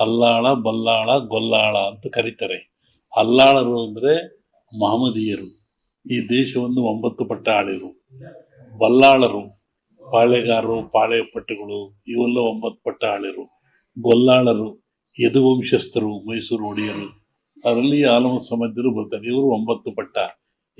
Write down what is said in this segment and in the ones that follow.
ಅಲ್ಲಾಳ ಬಲ್ಲಾಳ ಗೊಲ್ಲಾಳ ಅಂತ ಕರೀತಾರೆ. ಅಲ್ಲಾಳರು ಅಂದ್ರೆ ಮಹಮದೀಯರು ಈ ದೇಶವನ್ನು ಒಂಬತ್ತು ಪಟ್ಟ ಆಳಿರು. ಬಲ್ಲಾಳರು, ಪಾಳೆಗಾರರು ಪಾಳೆ ಪಟ್ಟುಗಳು ಇವೆಲ್ಲ ಒಂಬತ್ತು ಪಟ್ಟ ಆಳಿರು. ಗೊಲ್ಲಾಳರು, ಯದುವಂಶಸ್ಥರು, ಮೈಸೂರು ಒಡೆಯರು, ಅದರಲ್ಲಿ ಆಲಮ ಸಮಾಜರು ಬರ್ತಾರೆ. ಇವರು ಒಂಬತ್ತು ಪಟ್ಟ.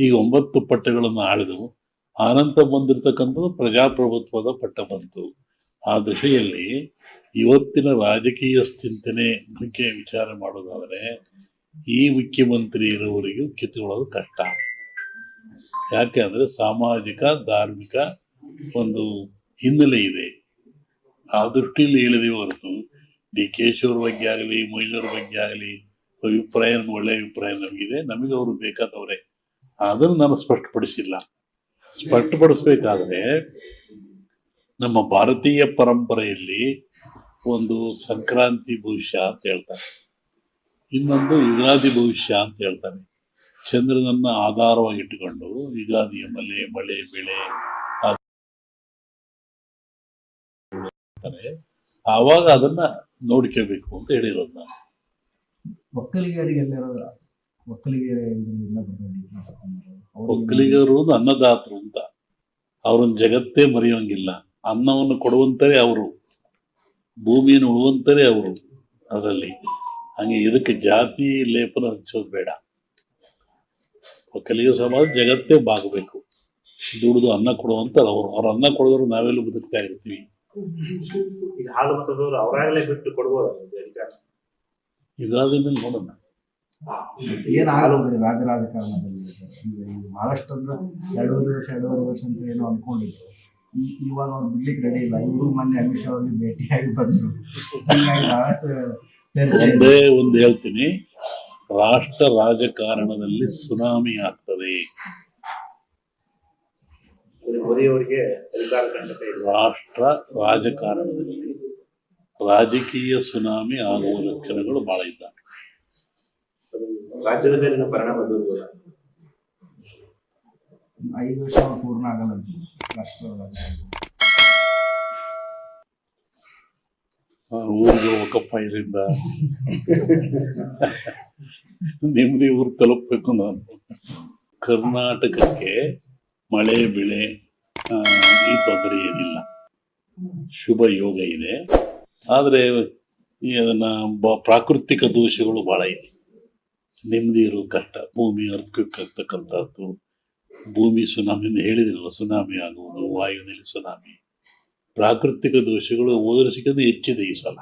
ಈ ಒಂಬತ್ತು ಪಟ್ಟಗಳನ್ನು ಆಳಿದವು. ಆನಂತ ಬಂದಿರತಕ್ಕಂಥದ್ದು ಪ್ರಜಾಪ್ರಭುತ್ವದ ಪಟ್ಟ ಬಂತು. ಆ ದಶೆಯಲ್ಲಿ ಇವತ್ತಿನ ರಾಜಕೀಯ ಚಿಂತನೆ ಬಗ್ಗೆ ವಿಚಾರ ಮಾಡೋದಾದರೆ, ಈ ಮುಖ್ಯಮಂತ್ರಿ ಇರೋವರೆಗೂ ಕಿತ್ತುಕೊಳ್ಳೋದು ಕಷ್ಟ. ಯಾಕೆ ಅಂದ್ರೆ ಸಾಮಾಜಿಕ, ಧಾರ್ಮಿಕ ಒಂದು ಹಿನ್ನೆಲೆ ಇದೆ. ಆ ದೃಷ್ಟಿಯಲ್ಲಿ ಹೇಳಿದೆ ಹೊರತು, ಡಿ ಕೆ ಬಗ್ಗೆ ಆಗಲಿ ಮೊಯ್ಲವ್ರ ಬಗ್ಗೆ ಆಗಲಿ, ಅಭಿಪ್ರಾಯ ಒಳ್ಳೆಯ ಅಭಿಪ್ರಾಯ ನಮಗಿದೆ, ನಮಗೆ ಅವರು ಬೇಕಾದವರೇ. ಅದನ್ನು ನಾನು ಸ್ಪಷ್ಟಪಡಿಸಿಲ್ಲ. ಸ್ಪಷ್ಟಪಡಿಸ್ಬೇಕಾದ್ರೆ, ನಮ್ಮ ಭಾರತೀಯ ಪರಂಪರೆಯಲ್ಲಿ ಒಂದು ಸಂಕ್ರಾಂತಿ ಭವಿಷ್ಯ ಅಂತ ಹೇಳ್ತಾರೆ. ಇನ್ನೊಂದು ಯುಗಾದಿ ಭವಿಷ್ಯ ಅಂತ ಹೇಳ್ತಾರೆ. ಚಂದ್ರನನ್ನ ಆಧಾರವಾಗಿಟ್ಟುಕೊಂಡು ಯುಗಾದಿಯ ಮಳೆ ಮಳೆ ಬೆಳೆ. ಆವಾಗ ಅದನ್ನ ನೋಡ್ಕೋಬೇಕು ಅಂತ ಹೇಳಿರೋದು ನಾನು. ಒಕ್ಕಲಿಗರು ಅನ್ನದಾತರು ಅಂತ. ಅವ್ರನ್ನ ಜಗತ್ತೇ ಮರೆಯೋಂಗಿಲ್ಲ. ಅನ್ನವನ್ನು ಕೊಡುವಂತರೇ ಅವರು. ಭೂಮಿಯನ್ನು ಉಳುವಂತರೇ ಅವರು ಅದರಲ್ಲಿ. ಹಂಗೆ ಇದಕ್ಕೆ ಜಾತಿ ಲೇಪನ ಹಚ್ಚೋದು ಬೇಡ. ಕಲಿಯ ಸಮಾಜ ಜಗತ್ತೇ ಬಾಗಬೇಕು. ದುಡಿದು ಅನ್ನ ಕೊಡುವಂತ ಅವರು. ಅವ್ರ ಅನ್ನ ಕೊಡೋದ್ರು ನಾವೆಲ್ಲ ಬದುಕ್ತಾ ಇರ್ತೀವಿ. ಈಗ ಹಾಲು ಮತದವರು ಅವರಾಗಲೇ ಬಿಟ್ಟು ಕೊಡ್ಬೋದು ಯುಗಾದಿ ಮೇಲೆ ನೋಡೋಣ. ಏನಾಗಲ್ಲ ರಾಜ ರಾಜಕಾರಣದಲ್ಲಿ. ಅಂದ್ರೆ ಎರಡೂವರೆ ವರ್ಷ ಎರಡೂವರೆ ವರ್ಷ ಅಂತ ಏನೋ ಅನ್ಕೊಂಡಿದ್ರು. ಇವಾಗ ಅವ್ರು ಬಿಡ್ಲಿಕ್ಕೆ ರೆಡಿ ಇಲ್ಲ. ಇವರು ಮೊನ್ನೆ ಅಮಿತ್ ಶಾ ಅವ್ರಿಗೆ ಭೇಟಿಯಾಗಿ ಬಂದ್ರು. ಹೀಗಾಗಿ ಬಹಳಷ್ಟು. ಒಂದೇ ಒಂದು ಹೇಳ್ತೀನಿ. ರಾಷ್ಟ್ರ ರಾಜಕಾರಣದಲ್ಲಿ ಸುನಾಮಿ ಆಗ್ತದೆ. ರಾಷ್ಟ್ರ ರಾಜಕಾರಣದಲ್ಲಿ ರಾಜಕೀಯ ಸುನಾಮಿ ಆಗುವ ಲಕ್ಷಣಗಳು ಬಹಳ ಇದ್ದಾವೆ. ರಾಜ್ಯದ ಮೇಲಿನ ಪರಿಣಾಮ ಬೀರ್ಬೋದ ಐದು ವರ್ಷ ಪೂರ್ಣ ಆಗಲ್ಲ ಊರಿಗೆ ಹೋಗಪ್ಪ ಇದರಿಂದ ನಿಮ್ಮದಿ ಊರು ತಲುಪಬೇಕು ನಾನು. ಕರ್ನಾಟಕಕ್ಕೆ ಮಳೆ, ಬೆಳೆ ಈ ತೊಂದರೆ ಏನಿಲ್ಲ. ಶುಭ ಯೋಗ ಇದೆ. ಆದರೆ ಅದನ್ನ ಪ್ರಾಕೃತಿಕ ದೋಷಗಳು ಬಹಳ ಇದೆ. ನೆಮ್ಮದಿ ಇರೋ ಕಷ್ಟ. ಭೂಮಿ ಅರ್ಥಕ್ವಿಕ್ ಆಗ್ತಕ್ಕಂಥದ್ದು ಭೂಮಿ ಸುನಾಮಿ ಹೇಳಿದಿರಲ್ಲ ಸುನಾಮಿ ಆಗುವುದು ವಾಯುವಿನಲ್ಲಿ ಸುನಾಮಿ. ಪ್ರಾಕೃತಿಕ ದೋಷಗಳು ಹೋದರೆ ಸಿಕ್ಕದೆ ಹೆಚ್ಚಿದೆ ಈ ಸಲ.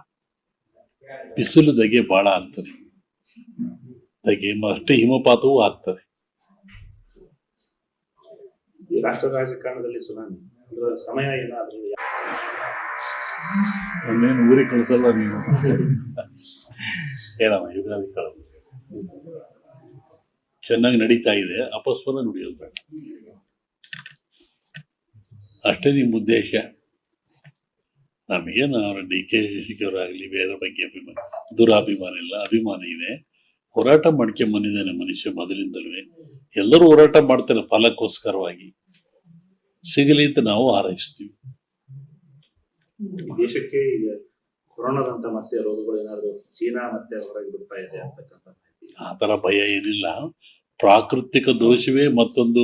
ಬಿಸಿಲು ದಗೆ ಬಹಳ ಆಗ್ತದೆ. ಧಗೆ ಅಷ್ಟೇ ಹಿಮಪಾತವೂ ಆಗ್ತದೆ. ಈ ರಾಷ್ಟ್ರ ರಾಜಕಾರಣದಲ್ಲಿ ಸುನಾಮಿ. ಸಮಯ ಏನಾದ್ರೂ ನನ್ನೇನು ಊರಿಗೆ ಕಳಿಸಲ್ಲ ನೀವು ಹೇಳಮ್ಮ ಯುಗಾದಿ ಕಾಲ. ಚೆನ್ನಾಗಿ ನಡೀತಾ ಇದೆ ಅಪಸ್ವರ ನುಡಿಯೋದು ಬೇಡ. ಅಷ್ಟೇ ನಿಮ್ಮ ಉದ್ದೇಶ. ನಮಗೆ ಅವರ ಡಿ ಕೆ ಶಶಿಕವರಾಗಲಿ ಬೇರೆ ಬಗ್ಗೆ ಅಭಿಮಾನ ದುರಾಭಿಮಾನ ಇಲ್ಲ ಅಭಿಮಾನ ಇದೆ. ಹೋರಾಟ ಮಾಡ್ಕೊಂಬಂದಿದ್ದಾನೆ ಮನುಷ್ಯ ಮೊದಲಿಂದಲೂ. ಎಲ್ಲರೂ ಹೋರಾಟ ಮಾಡ್ತಾರೆ ಫಲಕ್ಕೋಸ್ಕರವಾಗಿ ಸಿಗಲಿ ಅಂತ ನಾವು ಹಾರೈಸ್ತೀವಿ. ದೇಶಕ್ಕೆ ಈಗ ಕೊರೋನಾದಂತ ಮತ್ತೆ ರೋಗಗಳು ಏನಾದರೂ ಚೀನಾ ಮತ್ತೆ ಹೊರಗೆ ಬಿಡ್ತಾ ಇದೆ ಆ ಥರ ಭಯ ಏನಿಲ್ಲ. ಪ್ರಾಕೃತಿಕ ದೋಷವೇ ಮತ್ತೊಂದು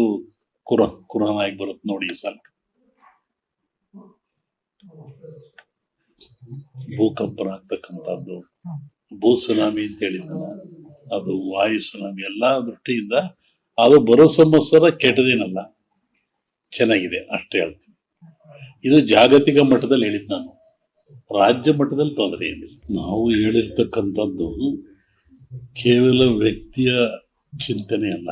ಕುರ, ಕುರನಾಗಿ ಬರುತ್ತೆ ನೋಡಿ ಸಲ. ಭೂಕಂಪನ ಆಗ್ತಕ್ಕಂಥದ್ದು ಭೂ ಸುನಾಮಿ ಅಂತ ಹೇಳಿದ್ನಲ್ಲ, ಅದು ವಾಯು ಸುನಾಮಿ ಎಲ್ಲ ದೃಷ್ಟಿಯಿಂದ ಅದು ಬರೋ ಸಂವತ್ಸರ ಕೆಟ್ಟದೇನಲ್ಲ, ಚೆನ್ನಾಗಿದೆ ಅಷ್ಟೇ ಹೇಳ್ತೀನಿ. ಇದು ಜಾಗತಿಕ ಮಟ್ಟದಲ್ಲಿ ಹೇಳಿದ್ ನಾನು. ರಾಜ್ಯ ಮಟ್ಟದಲ್ಲಿ ತೊಂದರೆ ಏನಿಲ್ಲ. ನಾವು ಹೇಳಿರ್ತಕ್ಕಂಥದ್ದು ಕೇವಲ ವ್ಯಕ್ತಿಯ ಚಿಂತನೆ ಅಲ್ಲ.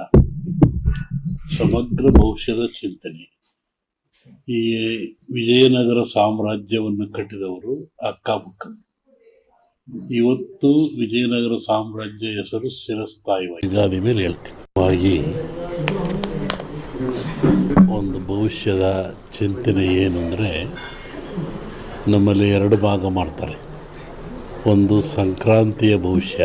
ಸಮಗ್ರ ಭವಿಷ್ಯದ ಚಿಂತನೆ. ಈ ವಿಜಯನಗರ ಸಾಮ್ರಾಜ್ಯವನ್ನು ಕಟ್ಟಿದವರು ಅಕ್ಕಬುಕ್ಕ. ಇವತ್ತು ವಿಜಯನಗರ ಸಾಮ್ರಾಜ್ಯ ಹೆಸರು ಸ್ಥಿರಸ್ಥಾಯಿ ಯುಗಾದಿ ಮೇಲೆ ಹೇಳ್ತೀವಿ ಒಂದು ಭವಿಷ್ಯದ ಚಿಂತನೆ ಏನು ಅಂದರೆ ನಮ್ಮಲ್ಲಿ ಎರಡು ಭಾಗ ಮಾಡ್ತಾರೆ. ಒಂದು ಸಂಕ್ರಾಂತಿಯ ಭವಿಷ್ಯ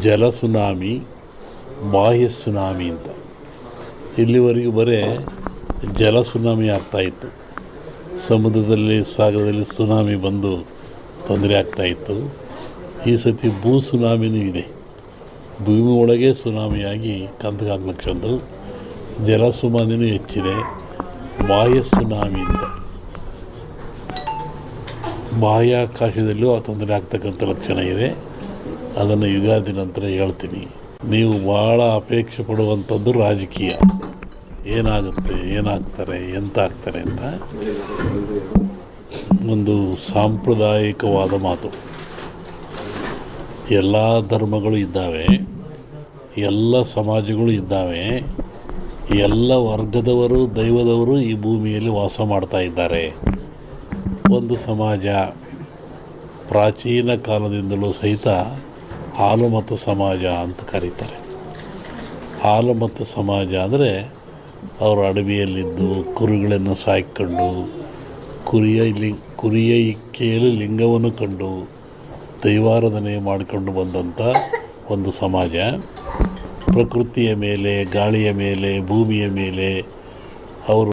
ಜಲ ಸುನಾಮಿ ಬಾಹ್ಯ ಸುನಾಮಿ ಅಂತ. ಇಲ್ಲಿವರೆಗೂ ಬರೇ ಜಲ ಸುನಾಮಿ ಆಗ್ತಾಯಿತ್ತು ಸಮುದ್ರದಲ್ಲಿ, ಸಾಗರದಲ್ಲಿ ಸುನಾಮಿ ಬಂದು ತೊಂದರೆ ಆಗ್ತಾಯಿತ್ತು ಈ ಸತಿ ಭೂ ಸುನಾಮಿನೂ ಇದೆ. ಭೂಮಿ ಒಳಗೆ ಸುನಾಮಿಯಾಗಿ ಕಂದಕಾಗ್ಲಕ್ಷದ್ದು ಜಲ ಸುನಾಮಿನೂ ಹೆಚ್ಚಿದೆ. ಬಾಹ್ಯ ಸುನಾಮಿ ಅಂತ. ಬಾಹ್ಯಾಕಾಶದಲ್ಲೂ ಆ ತೊಂದರೆ ಆಗ್ತಕ್ಕಂಥ ಲಕ್ಷಣ ಇದೆ. ಅದನ್ನು ಯುಗಾದಿ ನಂತರ ಹೇಳ್ತೀನಿ. ನೀವು ಭಾಳ ಅಪೇಕ್ಷೆ ಪಡುವಂಥದ್ದು ರಾಜಕೀಯ. ಏನಾಗುತ್ತೆ, ಏನಾಗ್ತಾರೆ ಎಂತ ಆಗ್ತಾರೆ ಅಂತ ಒಂದು ಸಾಂಪ್ರದಾಯಿಕವಾದ ಮಾತು. ಎಲ್ಲ ಧರ್ಮಗಳು ಇದ್ದಾವೆ, ಎಲ್ಲ ಸಮಾಜಗಳು ಇದ್ದಾವೆ, ಎಲ್ಲ ವರ್ಗದವರು, ದೈವದವರು ಈ ಭೂಮಿಯಲ್ಲಿ ವಾಸ ಮಾಡ್ತಾ ಇದ್ದಾರೆ. ಒಂದು ಸಮಾಜ ಪ್ರಾಚೀನ ಕಾಲದಿಂದಲೂ ಸಹಿತ ಹಾಲುಮತ ಸಮಾಜ ಅಂತ ಕರೀತಾರೆ. ಹಾಲುಮತ ಸಮಾಜ ಅಂದರೆ ಅವರು ಅಡವಿಯಲ್ಲಿದ್ದು, ಕುರಿಗಳನ್ನು ಸಾಕಿಕೊಂಡು ಕುರಿಯ ಲಿ, ಕುರಿಯ ಇಕ್ಕೆಯಲ್ಲಿ ಲಿಂಗವನ್ನು ಕಂಡು ದೈವಾರಾಧನೆ ಮಾಡಿಕೊಂಡು ಬಂದಂಥ ಒಂದು ಸಮಾಜ. ಪ್ರಕೃತಿಯ ಮೇಲೆ, ಗಾಳಿಯ ಮೇಲೆ, ಭೂಮಿಯ ಮೇಲೆ ಅವರು